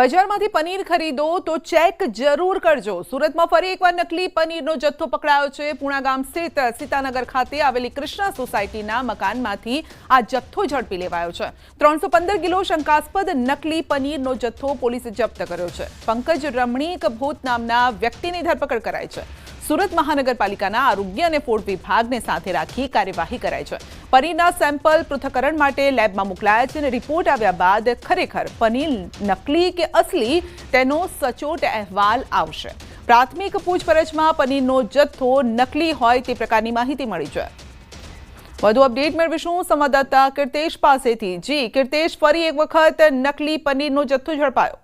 બજારમાંથી પનીર ખરીદો તો ચેક જરૂર કરજો. સુરતમાં ફરી એકવાર નકલી પનીરનો જથ્થો પકડાયો છે. પૂણા ગામ સ્થિત સીતાનગર ખાતે આવેલી કૃષ્ણા સોસાયટીના મકાનમાંથી આ જથ્થો ઝડપી લેવાયો છે. ત્રણસો કિલો શંકાસ્પદ નકલી પનીરનો જથ્થો પોલીસે જપ્ત કર્યો છે. પંકજ રમણીક ભૂત નામના વ્યક્તિની ધરપકડ કરાઈ છે. સુરત મહાનગરપાલિકાના આરોગ્ય અને ફૂડ વિભાગને સાથે રાખી કાર્યવાહી કરાઈ છે. પનીરના સેમ્પલ પૃથ્થકરણ માટે લેબમાં મોકલાયા છે અને રિપોર્ટ આવ્યા બાદ ખરેખર પનીર નકલી કે અસલી તેનો સચોટ અહેવાલ આવશે. પ્રાથમિક પૂછપરછમાં પનીરનો જથ્થો નકલી હોય તે પ્રકારની માહિતી મળી છે. વધુ અપડેટ મેળવીશું સંવાદદાતા કીર્તેશ પાસેથી. જી, કીર્તેશ, ફરી એક વખત નકલી પનીરનો જથ્થો ઝડપાયો.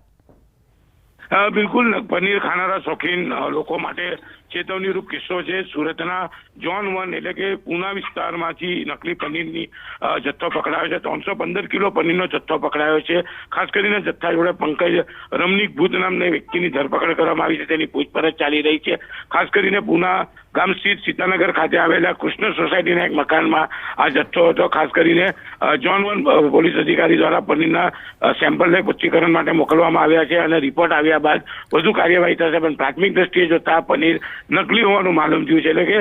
બિલકુલ. પનીર ખાનારા શોખીન લોકો માટે ચેતવણીરૂપ કિસ્સો છે. સુરતના જોન વન એટલે કે પૂના વિસ્તારમાંથી નકલી પનીરની જથ્થો પકડાયો છે. ત્રણસો પંદર કિલો પનીરનો જથ્થો પકડાયો છે. ખાસ કરીને જથ્થા જોડે પંકજ રમણીક ભૂત નામના વ્યક્તિની ધરપકડ કરવામાં આવી છે. તેની પૂછપરછ ચાલી રહી છે. ખાસ કરીને પૂના ગામ સીતાનગર ખાતે આવેલા કૃષ્ણ સોસાયટીના એક મકાનમાં આ જથ્થો હતો. ખાસ કરીને જોન વન પોલીસ અધિકારી દ્વારા પનીરના સેમ્પલને પુષ્ટિકરણ માટે મોકલવામાં આવ્યા છે અને રિપોર્ટ આવ્યા બાદ વધુ કાર્યવાહી થશે. પણ પ્રાથમિક દ્રષ્ટિએ જોતા પનીર નકલી હોવાનું માલુમ થયું છે. એટલે કે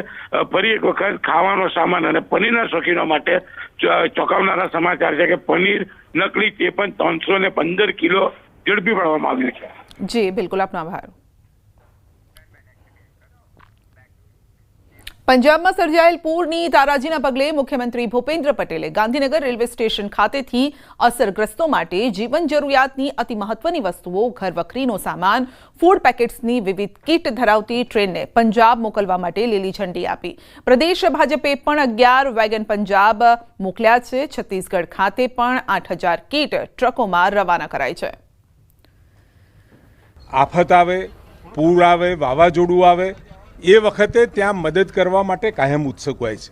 ફરી એક વખત ખાવાનો સામાન અને પનીરના શોખીનો માટે ચોંકાવનારા સમાચાર છે કે પનીર નકલી તે પણ ત્રણસો ને પંદર કિલો ઝડપી પાડવામાં આવ્યું છે. જી, બિલકુલ. આપનો આભાર. પંજાબમાં સર્જાયેલ પૂરની તારાજીના પગલે મુખ્યમંત્રી ભૂપેન્દ્ર પટેલે ગાંધીનગર રેલવે સ્ટેશન ખાતેથી અસરગ્રસ્તો માટે જીવન જરૂરિયાતની અતિ મહત્વની વસ્તુઓ ઘરવખરીનો સામાન ફૂડ પેકેટ્સની વિવિધ કીટ ધરાવતી ટ્રેનને પંજાબ મોકલવા માટે લીલી ઝંડી આપી. પ્રદેશ ભાજપે પણ અગિયાર વેગન પંજાબ મોકલ્યા છે. છત્તીસગઢ ખાતે પણ આઠ કીટ ટ્રકોમાં રવાના કરાઈ છે. આફત આવે, પૂર આવે, વાવાઝોડું આવે એ વખતે ત્યાં મદદ કરવા માટે કાયમ ઉત્સુક હોય છે.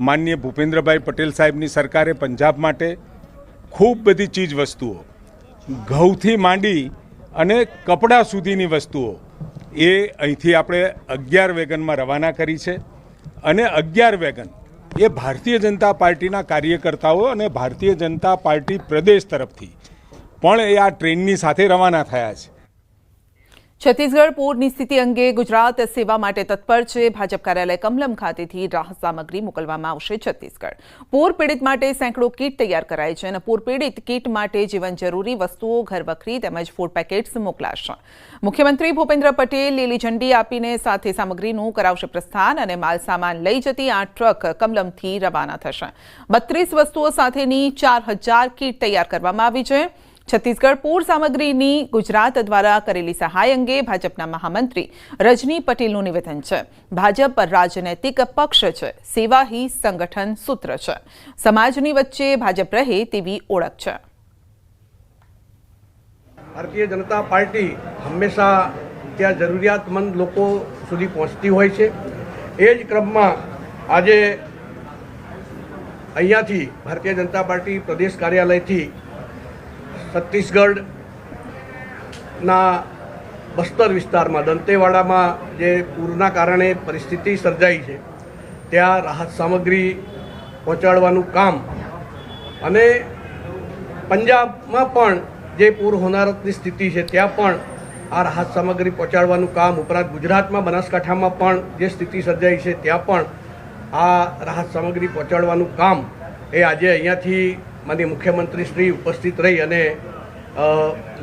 માનનીય ભૂપેન્દ્રભાઈ પટેલ સાહેબની સરકારે પંજાબ માટે ખૂબ બધી ચીજ વસ્તુઓ ઘઉંથી માંડી અને કપડાં સુધીની વસ્તુઓ, એ અહીંથી આપણે અગિયાર વેગનમાં રવાના કરી છે. અને અગિયાર વેગન એ ભારતીય જનતા પાર્ટીના કાર્યકર્તાઓ અને ભારતીય જનતા પાર્ટી પ્રદેશ તરફથી પણ એ આ ટ્રેનની સાથે રવાના થયા છે. છત્તીસગઢ પૂરની સ્થિતિ અંગે ગુજરાત સેવા માટે તત્પર છે. ભાજપ કાર્યાલય કમલમ ખાતેથી રાહત સામગ્રી મોકલવામાં આવશે છત્તીસગઢ. પૂર પીડિત માટે સેંકડો કીટ તૈયાર કરાઈ છે અને પૂર પીડિત કીટ માટે જીવન જરૂરી વસ્તુઓ, ઘરવખરી તેમજ ફૂડ પેકેટ્સ મોકલાશે. મુખ્યમંત્રી ભૂપેન્દ્ર પટેલ લીલી ઝંડી આપીને સાથે સામગ્રીનું કરાવશે પ્રસ્થાન અને માલ સામાન લઈ જતી આ ટ્રક કમલમથી રવાના થશે. બત્રીસ વસ્તુઓ સાથેની ચાર કીટ તૈયાર કરવામાં આવી છે. છત્તીસગઢ પૂર સામગ્રીની ગુજરાત દ્વારા કરેલી સહાય અંગે ભાજપના મહામંત્રી રજની પટેલનું નિવેદન છે. ભાજપ રાજનૈતિક પક્ષ છે. સેવા હી સંગઠન સૂત્ર છે. સમાજની વચ્ચે ભાજપ રહે તેવી ઓળખ છે. ભારતીય જનતા પાર્ટી હંમેશા ત્યાં જરૂરિયાતમંદ લોકો સુધી પહોંચતી હોય છે. એ જ ક્રમમાં આજે અહીંયાથી ભારતીય જનતા પાર્ટી પ્રદેશ કાર્યાલયથી છત્તીસગઢના બસ્તર વિસ્તારમાં, દંતેવાડામાં જે પૂરના કારણે પરિસ્થિતિ સર્જાઈ છે, ત્યાં રાહત સામગ્રી પહોંચાડવાનું કામ અને પંજાબમાં પણ જે પૂર હોનારતની સ્થિતિ છે, ત્યાં પણ આ રાહત સામગ્રી પહોંચાડવાનું કામ ઉપરાંત ગુજરાતમાં બનાસકાંઠામાં પણ જે સ્થિતિ સર્જાઈ છે, ત્યાં પણ આ રાહત સામગ્રી પહોંચાડવાનું કામ એ આજે અહીંયાથી માનીય મુખ્યમંત્રી શ્રી ઉપસ્થિત રહી અને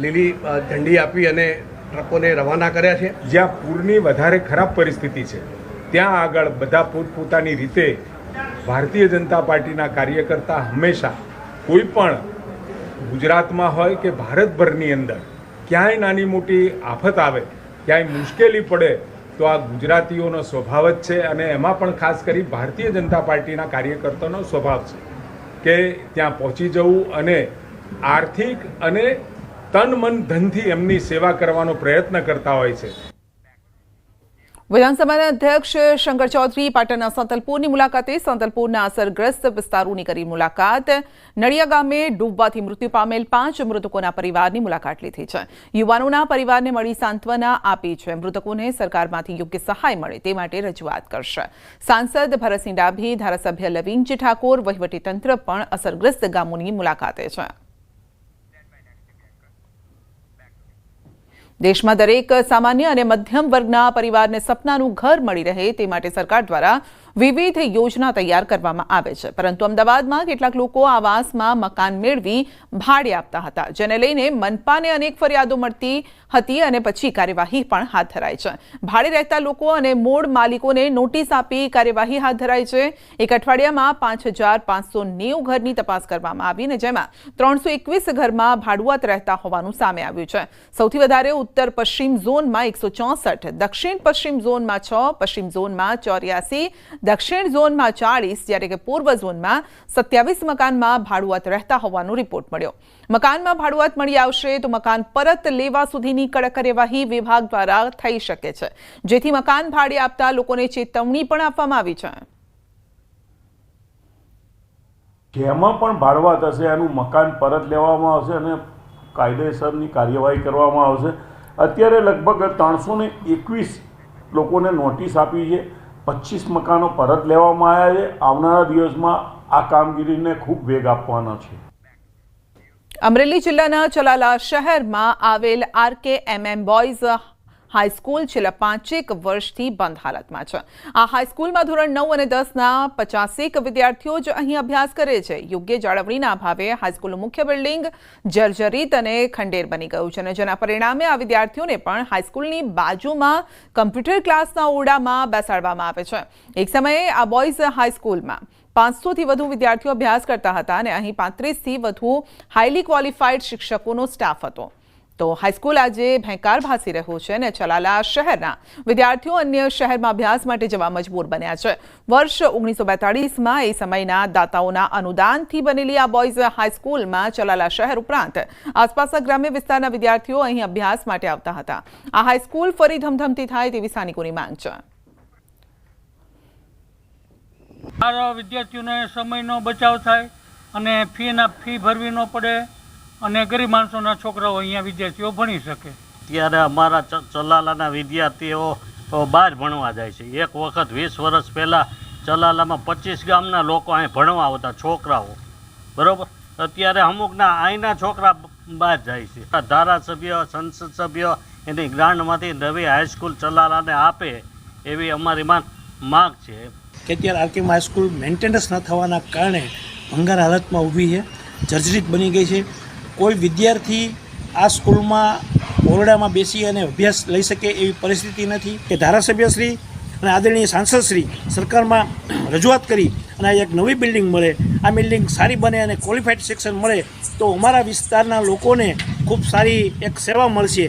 લીલી ઝંડી આપી અને ટ્રકોને રવાના કર્યા છે. જ્યાં પૂરની વધારે ખરાબ પરિસ્થિતિ છે, ત્યાં આગળ બધા પોતપોતાની રીતે ભારતીય જનતા પાર્ટીના કાર્યકર્તા હંમેશા કોઈ પણ ગુજરાતમાં હોય કે ભારતભરની અંદર ક્યાંય નાની મોટી આફત આવે, ક્યાંય મુશ્કેલી પડે, તો આ ગુજરાતીઓનો સ્વભાવ જ છે અને એમાં પણ ખાસ કરી ભારતીય જનતા પાર્ટીના કાર્યકર્તાનો સ્વભાવ છે. કે ત્યાં પહોંચી જવું અને આર્થિક અને તન મન ધનથી એમની સેવા કરવાનો પ્રયત્ન કરતા હોય છે. વિધાનસભાના અધ્યક્ષ શંકર ચૌધરી પાટણના સંતલપુરની મુલાકાતે સંતલપુરના અસરગ્રસ્ત વિસ્તારોની કરી મુલાકાત. નડિયા ગામે ડૂબવાથી મૃત્યુ પામેલ પાંચ મૃતકોના પરિવારની મુલાકાત લીધી છે. યુવાનોના પરિવારને મળી સાંત્વના આપી છે. મૃતકોને સરકારમાંથી યોગ્ય સહાય મળે તે માટે રજૂઆત કરશે. સાંસદ ભરતસિંહ ડાભી, ધારાસભ્ય લવિંગજી ઠાકોર વહીવટીતંત્ર પણ અસરગ્રસ્ત ગામોની મુલાકાતે છે. દેશમાં દરેક સામાન્ય અને મધ્યમ વર્ગના પરિવારને સપનાનું ઘર મળી રહે તે માટે સરકાર દ્વારા વિવિધ યોજના તૈયાર કરવામાં આવે છે. પરંતુ અમદાવાદમાં કેટલાક લોકો આવાસમાં મકાન મેળવી ભાડે આપતા હતા, જેને લઈને મનપાને અનેક ફરિયાદો મળતી હતી અને પછી કાર્યવાહી પણ હાથ ધરાઈ છે. ભાડે રહેતા લોકો અને મૂળ માલિકોને નોટિસ આપી કાર્યવાહી હાથ ધરાઈ છે. એક અઠવાડિયામાં પાંચ હજાર પાંચસો નેવું ઘરની તપાસ કરવામાં આવી અને જેમાં ત્રણસો એકવીસ ઘરમાં ભાડુઆત રહેતા હોવાનું સામે આવ્યું છે. સૌથી વધારે ઉત્તર પશ્ચિમ ઝોનમાં એકસો ચોસઠ, દક્ષિણ પશ્ચિમ ઝોનમાં છ, પશ્ચિમ ઝોનમાં ચોર્યાસી દક્ષિણ ઝોનમાં ચાળીસ, જ્યારે કે પૂર્વ ઝોનમાં સત્યાવીસ મકાનમાં ભાડુઆત રહેતા હોવાનો રિપોર્ટ મળ્યો. મકાનમાં ભાડુઆત મળી આવશે તો મકાન પરત લેવા સુધીની કડક કાર્યવાહી વિભાગ દ્વારા થઈ શકે છે. જેથી મકાન ભાડે આપતા લોકોને ચેતવણી પણ આપવામાં આવી છે. જેમાં પણ ભાડવા થશે એનું મકાન પરત લેવામાં આવશે અને કાયદેસરની કાર્યવાહી કરવામાં આવશે. અત્યારે લગભગ ત્રણસો એકવીસ લોકોને નોટિસ આપી છે. પચીસ મકાનો પરત લેવામાં આવ્યા છે. આવનારા દિવસમાં આ કામગીરીને ખૂબ વેગ આપવાનો છે. અમરેલી જિલ્લાના ચલાલા શહેરમાં આવેલ આરકે એમએમ બોયઝ હાઈસ્કૂલ છેલ્લા પાંચેક વર્ષથી બંધ હાલતમાં છે. આ હાઈસ્કૂલમાં ધોરણ નવ અને દસના પચાસેક વિદ્યાર્થીઓ જ અહીં અભ્યાસ કરે છે. યોગ્ય જાળવણીના અભાવે હાઈસ્કૂલનું મુખ્ય બિલ્ડિંગ જર્જરિત અને ખંડેર બની ગયું છે અને જેના પરિણામે આ વિદ્યાર્થીઓને પણ હાઈસ્કૂલની બાજુમાં કમ્પ્યુટર ક્લાસના ઓરડામાં બેસાડવામાં આવે છે. એક સમયે આ બોયઝ હાઈસ્કૂલમાં પાંચસોથી વધુ વિદ્યાર્થીઓ અભ્યાસ કરતા હતા અને અહીં પાંત્રીસથી વધુ હાઈલી ક્વોલિફાઈડ શિક્ષકોનો સ્ટાફ હતો. તો હાઈસ્કૂલ આજે ભેંકાર ભાસી રહ્યું છે અને ચલાલા શહેરના વિદ્યાર્થીઓ અન્ય શહેરમાં અભ્યાસ માટે જવા મજબૂર બન્યા છે. વર્ષ ઓગણીસો બેતાળીસમાં એ સમયના દાતાઓના અનુદાનથી બનેલી આ બોયઝ હાઈસ્કૂલમાં ચલાલા શહેર ઉપરાંત આસપાસના ગ્રામ્ય વિસ્તારના વિદ્યાર્થીઓ અહીં અભ્યાસ માટે આવતા હતા. આ હાઈસ્કૂલ ફરી ધમધમતી થાય તેવી સ્થાનિકોની માંગ છે. વિદ્યાર્થીઓને સમયનો બચાવ થાય અને ફીના ફી ભરવી ન પડે. અને ગરીબ માણસોના છોકરાઓ અહીંયા વિદ્યાર્થીઓ ભણી શકે. ત્યારે અમારા ચલાલાના વિદ્યાર્થીઓ બહાર ભણવા જાય છે. એક વખત વીસ વર્ષ પહેલાં ચલાલામાં પચીસ ગામના લોકો અહીં ભણવા આવતા છોકરાઓ. બરાબર? અત્યારે અમુકના અહીંના છોકરા બહાર જાય છે. ધારાસભ્ય સંસદ સભ્ય એની ગ્રાન્ટમાંથી નવી હાઈસ્કૂલ ચલાલાને આપે એવી અમારી માગ છે. કે અત્યારે આરકેએમ હાઈસ્કૂલ મેન્ટેનન્સ ન થવાના કારણે ભંગાર હાલતમાં ઊભી છે. જર્જરિત બની ગઈ છે. કોઈ વિદ્યાર્થી આ સ્કૂલમાં ઓરડામાં બેસી અને અભ્યાસ લઈ શકે એવી પરિસ્થિતિ નથી કે ધારાસભ્યશ્રી અને આદરણીય સાંસદશ્રી સરકારમાં રજૂઆત કરી અને એક નવી બિલ્ડિંગ મળે. આ બિલ્ડિંગ સારી બને અને ક્વોલિફાઈડ શિક્ષણ મળે તો અમારા વિસ્તારના લોકોને ખૂબ સારી એક સેવા મળશે.